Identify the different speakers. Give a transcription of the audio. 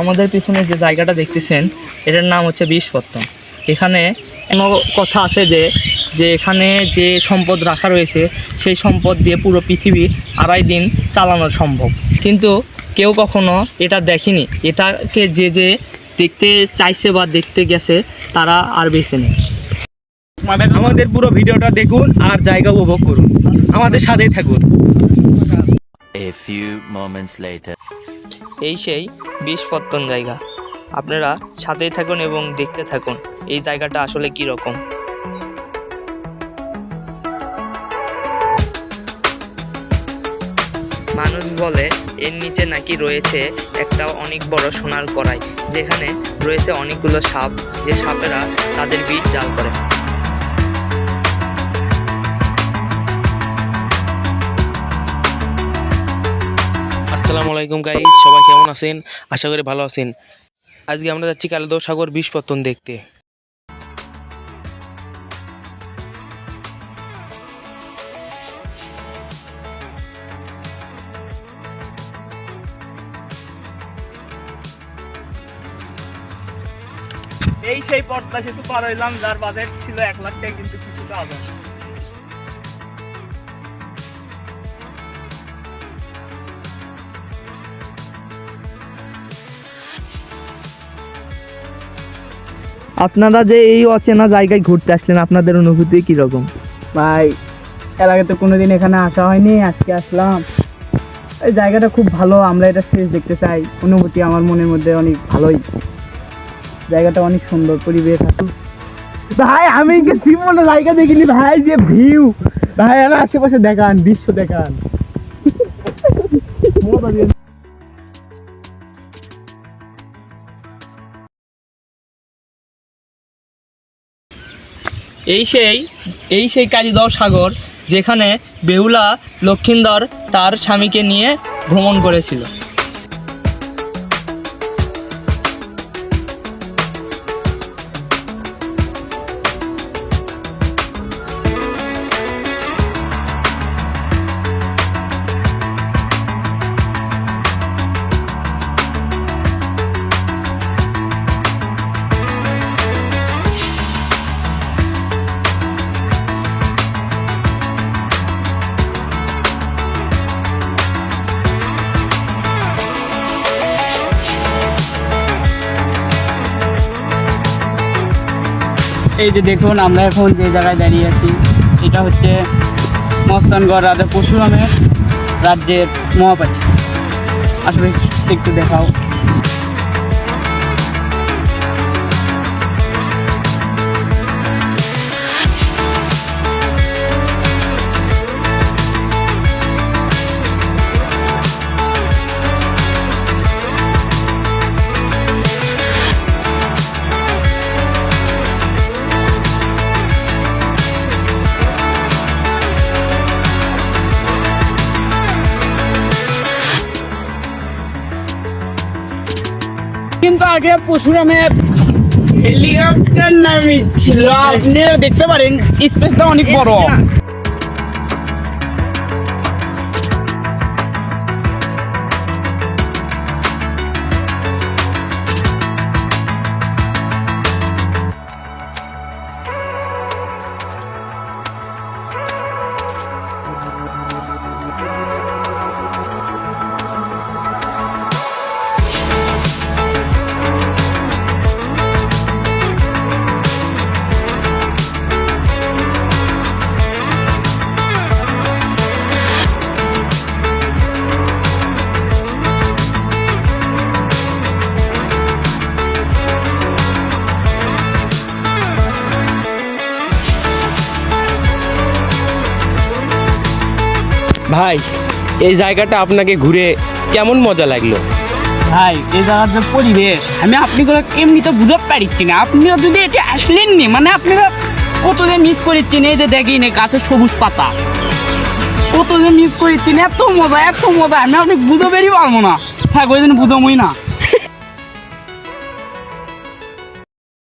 Speaker 1: আমাদের পিছনে যে জায়গাটা দেখতেছেন এটার নাম হচ্ছে বিষপত্তন। এখানে কোনো কথা আছে যে যে এখানে যে সম্পদ রাখা রয়েছে সেই সম্পদ দিয়ে পুরো পৃথিবী আড়াই দিন চালানো সম্ভব। কিন্তু কেউ কখনো এটা দেখেনি। এটাকে যে যে দেখতে চাইছে বা দেখতে গেছে তারা আর বেছে নেই।
Speaker 2: আমাদের পুরো ভিডিওটা দেখুন আর জায়গা উপভোগ করুন। আমাদের সাথেই থাকুন।
Speaker 3: A few moments later.
Speaker 1: এই সেই বিষপত্তন জায়গা। আপনারা সাথেই থাকুন এবং দেখতে থাকুন, এই জায়গাটা আসলে কি রকম। মানুষ বলে, এর নিচে নাকি রয়েছে একটা অনেক বড় সোনার কড়াই, যেখানে রয়েছে অনেকগুলো সাপ, যে সাপেরা তাদের বীজ জাল করে।
Speaker 2: আসসালামু আলাইকুম গাইস সবাই কেমন আছেন? আশা করি ভালো আছেন। আজকে আমরা যাচ্ছি কালিদাও সাগর বিষপত্তন দেখতে।
Speaker 1: এই সেই পর্দা সেতু পার হইলাম, যার বাজেট ছিল এক লাখ টাকা, কিন্তু কিছুটা আদান আপনারা যে এই অচেনা জায়গায় ঘুরতে আসলেন আপনাদের অনুভূতি কি রকম
Speaker 4: ভাই এর আগে তো কোনোদিন এখানে আসা হয়নি আজকে আসলাম। এই জায়গাটা খুব ভালো আমরা এটা শেষ দেখতে চাই। অনুভূতি আমার মনের মধ্যে অনেক ভালোই। জায়গাটা অনেক সুন্দর পরিবেশ আছে ভাই আমি মনে জায়গা দেখিনি ভাই যে ভিউ ভাই আর আশেপাশে দেখান দৃশ্য দেখান।
Speaker 1: এই সেই এই সেই কালিদাও সাগর যেখানে বেহুলা লক্ষিন্দর তার স্বামীকে নিয়ে ভ্রমণ করেছিল।
Speaker 4: এই যে দেখুন, আমরা এখন যে জায়গায় দাঁড়িয়ে আছি, এটা হচ্ছে মস্তানগড় রাজা পরশুরামের রাজ্যের মহাপাচি আসবে, একটু দেখাও। কিন্তু আগে পরশুরামের হেলিকপ্টার নামে ছিল। আপনি দেখতে পারেন স্পেসটা অনেক বড়।
Speaker 2: ভাই, এই জায়গাটা আপনাকে ঘুরে কেমন মজা লাগল?
Speaker 4: ভাই, এই জায়গার যে পরিবেশ, আমি আপনাগুলো এমনিতে বুঝতে পারছি না। আপনিও যদি এটা আসলেন নি মানে আপনারা কত যে মিস করেছেন এই যে দেখি না গাছের সবুজ পাতা। কত যে মিস করেছেন এত মজা এত মজা, আমি আপনি বুঝতে পেরি পারব না। হ্যাঁ ওই জন্য বুঝামই না।